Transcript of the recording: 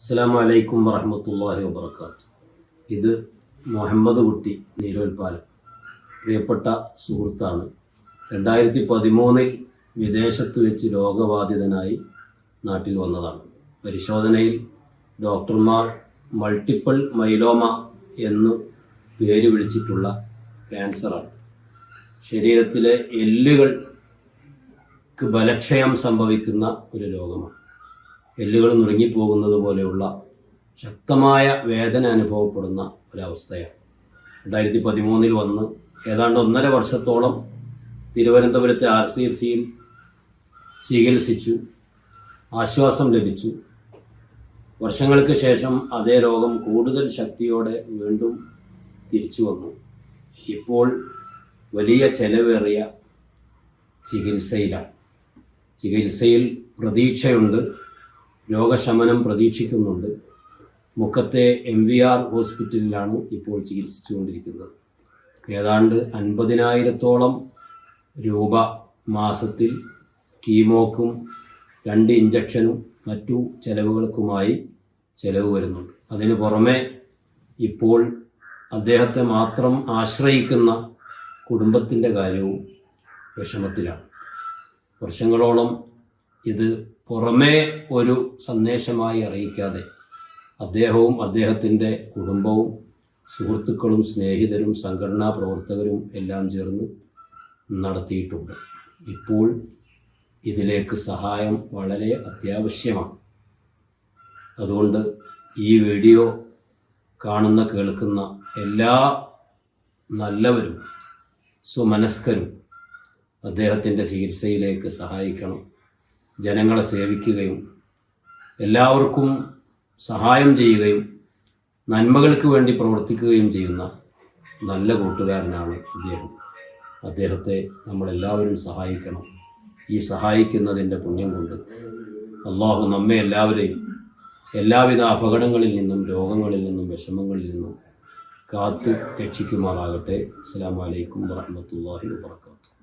അസ്സാം വലൈക്കും വറഹമത്തല്ലാഹി വാബർക്കാത്തു ഇത് മുഹമ്മദ് കുട്ടി നീരോൽപാലം പ്രിയപ്പെട്ട സുഹൃത്താണ്. രണ്ടായിരത്തി പതിമൂന്നിൽ വിദേശത്ത് വെച്ച് രോഗബാധിതനായി നാട്ടിൽ വന്നതാണ്. പരിശോധനയിൽ ഡോക്ടർമാർ മൾട്ടിപ്പിൾ മൈലോമ എന്ന് പേര് വിളിച്ചിട്ടുള്ള ക്യാൻസറാണ്. ശരീരത്തിലെ എല്ലുകൾക്ക് ബലക്ഷയം സംഭവിക്കുന്ന ഒരു രോഗമാണ്. എല്ലുകൾ നുറുങ്ങിപ്പോകുന്നത് പോലെയുള്ള ശക്തമായ വേദന അനുഭവപ്പെടുന്ന ഒരവസ്ഥയാണ്. രണ്ടായിരത്തി പതിമൂന്നിൽ വന്ന് ഏതാണ്ട് ഒന്നര വർഷത്തോളം തിരുവനന്തപുരത്തെ ആർ സി എസ് സിയിൽ ചികിത്സിച്ചു ആശ്വാസം ലഭിച്ചു. വർഷങ്ങൾക്ക് ശേഷം അതേ രോഗം കൂടുതൽ ശക്തിയോടെ വീണ്ടും തിരിച്ചു വന്നു. ഇപ്പോൾ വലിയ ചെലവേറിയ ചികിത്സയിലാണ്. ചികിത്സയിൽ പ്രതീക്ഷയുണ്ട്. രോഗശമനം പ്രതീക്ഷിക്കുന്നുണ്ട്. മുക്കത്തെ എം വി ആർ ഹോസ്പിറ്റലിലാണ് ഇപ്പോൾ ചികിത്സിച്ചുകൊണ്ടിരിക്കുന്നത്. ഏതാണ്ട് അൻപതിനായിരത്തോളം രൂപ മാസത്തിൽ കീമോക്കും രണ്ട് ഇഞ്ചക്ഷനും മറ്റു ചെലവുകൾക്കുമായി ചെലവ് വരുന്നുണ്ട്. അതിനു പുറമെ ഇപ്പോൾ അദ്ദേഹത്തെ മാത്രം ആശ്രയിക്കുന്ന കുടുംബത്തിന്റെ കാര്യവും വിഷമത്തിലാണ്. വർഷങ്ങളോളം ഇത് പുറമേ ഒരു സന്ദേശമായി അറിയിക്കാതെ അദ്ദേഹവും അദ്ദേഹത്തിന്റെ കുടുംബവും സുഹൃത്തുക്കളും സ്നേഹിതരും സംഘടനാ പ്രവർത്തകരും എല്ലാം ചേർന്ന് നടത്തിയിട്ടുണ്ട്. ഇപ്പോൾ ഇതിലേക്ക് സഹായം വളരെ അത്യാവശ്യമാണ്. അതുകൊണ്ട് ഈ വീഡിയോ കാണുന്ന കേൾക്കുന്ന എല്ലാ നല്ലവരും സുമനസ്കരും അദ്ദേഹത്തിന്റെ ചികിത്സയിലേക്ക് സഹായിക്കണം. ജനങ്ങളെ സേവിക്കുകയും എല്ലാവർക്കും സഹായം ചെയ്യുകയും നന്മകൾക്ക് വേണ്ടി പ്രവർത്തിക്കുകയും ചെയ്യുന്ന നല്ല കൂട്ടുകാരനാണ് അദ്ദേഹം. അദ്ദേഹത്തെ നമ്മളെല്ലാവരും സഹായിക്കണം. ഈ സഹായിക്കുന്നതിന്റെ പുണ്യം കൊണ്ട് അള്ളാഹു നമ്മെ എല്ലാവരെയും എല്ലാവിധ അപകടങ്ങളിൽ നിന്നും രോഗങ്ങളിൽ നിന്നും വിഷമങ്ങളിൽ നിന്നും കാത്തു രക്ഷിക്കുമാറാകട്ടെ. അസ്സാം വലൈക്കും വാഹമത്തല്ലാഹി വാബർക്കാത്തു